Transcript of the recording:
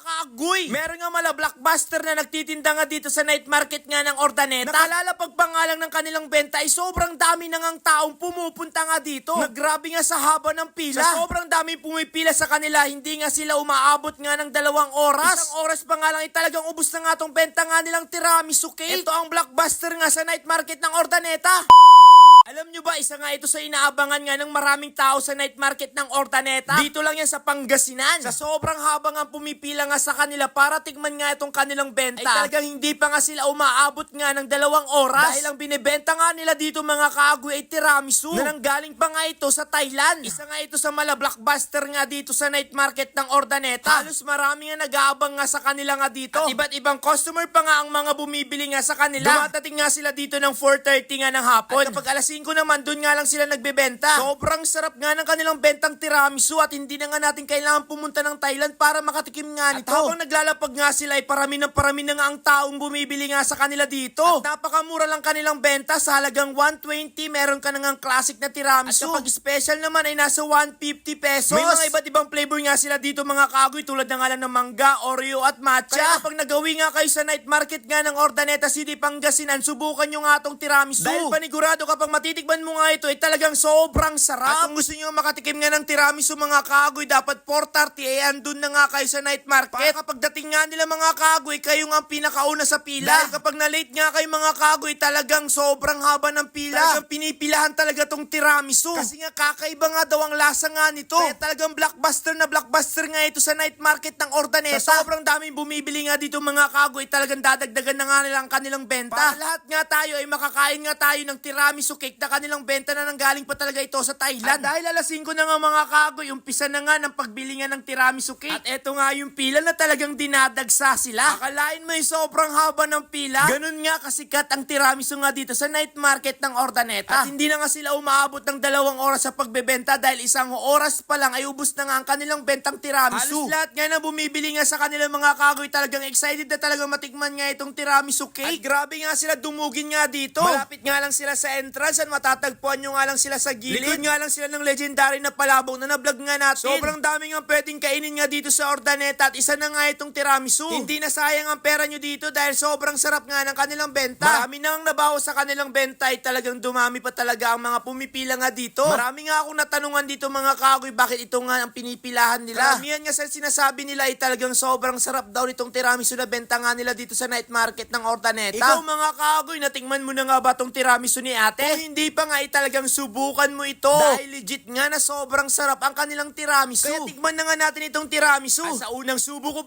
kaagoy! Meron nga mala blockbuster na nagtitinda nga dito sa night market nga ng Ordaneta. Nakalalapag pa nga lang ng kanilang benta ay sobrang dami na ngang taong pumupunta nga dito. Naggrabe nga sa haba ng pila. Sa sobrang dami pumipila sa kanila, hindi nga sila umaabot nga ng dalawang oras. Isang oras pa nga lang ay talagang ubus na nga tong benta nga nilang tiramisu cake. Ito ang blockbuster nga sa night market ng Ordaneta. Alam nyo ba, isa nga ito sa inaabangan nga ng maraming tao sa night market ng Ordaneta. Dito lang yan sa Pangasinan. Sa sobrang haba nga pumipila nga sa kanila para tikman nga itong kanilang benta. Ay talagang hindi pa nga sila umaabot nga ng dalawang oras. Dahil ang binibenta nga nila dito mga kaagoy ay tiramisu. Na nanggaling pa nga ito sa Thailand. Isa nga ito sa mala blockbuster nga dito sa night market ng Ordaneta. Halos marami nga nag-aabang nga sa kanila nga dito. At iba't ibang customer pa nga ang mga bumibili nga sa kanila. Dumatating nga sila dito ng 4.30 nga ng hapon. At kapag alas 5 naman, doon nga lang sila nagbebenta. Sobrang sarap nga ng kanilang bentang tiramisu at hindi na nga natin kailangan pumunta ng Thailand para makatikim nga nito. At habang naglalapag nga sila ay parami ng parami na nga ang taong bumibili nga sa kanila dito. At napakamura lang kanilang benta sa halagang 120 meron ka na nga classic na tiramisu. At kapag special naman ay nasa 150 pesos. May mga iba't ibang flavor nga sila dito mga kagoy tulad na nga lang ng mangga, Oreo at matcha. Kaya kapag nagawi nga kayo sa night market nga ng Ordaneta City, Pangasinan, subukan nyo nga tong tiramisu. Dahil panigurado kapag matitikman mo nga ito ay talagang sobrang sarap. At kung gusto nyo makatikim nga ng tiramisu mga kagoy, dapat 4.30 ay andun na nga kayo sa night market. Para kapag dating nga nila mga kagoy, kayo nga ang pinakauna sa pila. Dahil kapag na-late nga kayo mga kagoy, talagang sobrang haba ng pila. Talagang pinipilahan talaga tong tiramisu. Kasi nga kakaiba nga daw ang lasa nga nito. Kaya talagang blockbuster na blockbuster nga ito sa night market ng Ordaneta. Sa sobrang daming bumibili nga dito mga kagoy, talagang dadagdagan na nga nila ang kanilang benta. Para lahat nga tayo ay makakain nga tayo ng tiramisu cake na kanilang benta na nanggaling pa talaga ito sa Thailand. At dahil alas 5 na nga mga kagoy, umpisa na nga ng pagbili nga ng tiramisu cake. At eto nga yung pila na talagang dinadagsa sila. Akalain mo yung sobrang haba ng pila. Ganun nga kasikat ang tiramisu nga dito sa night market ng Ordaneta. At hindi na nga sila umaabot ng dalawang oras sa pagbebenta dahil isang oras pa lang ay ubus na nga ang kanilang bentang tiramisu. Halos lahat nga na bumibili nga sa kanilang mga kagoy talagang excited na talagang matikman nga itong tiramisu cake. At grabe nga sila dumugin nga dito. Malapit nga lang sila sa entrance at matatagpuan nyo nga lang sila sa gilid. Likod nga lang sila ng legendary na palabong na na-vlog nga natin. Sobrang dami nga pwedeng kainin nga dito sa Ordaneta at isa na nga itong tiramisu. Hindi na sayang ang pera nyo dito dahil sobrang sarap nga ng kanilang benta. Marami na ang nabawas sa kanilang benta ay talagang dumami pa talaga ang mga pumipila nga dito. Marami nga akong natanungan dito mga kagoy bakit ito nga ang pinipilahan nila. Karamihan nga sa sinasabi nila ay talagang sobrang sarap daw nitong tiramisu na benta nga nila dito sa night market ng Ordaneta. Ikaw mga kagoy, natingman mo na nga ba tong tiramisu ni ate? Kung hindi pa nga ay talagang subukan mo ito. Dahil legit nga na sobrang sarap ang kanilang tiramisu. Kaya tikman na nga natin itong tiramisu. At sa unang subo ko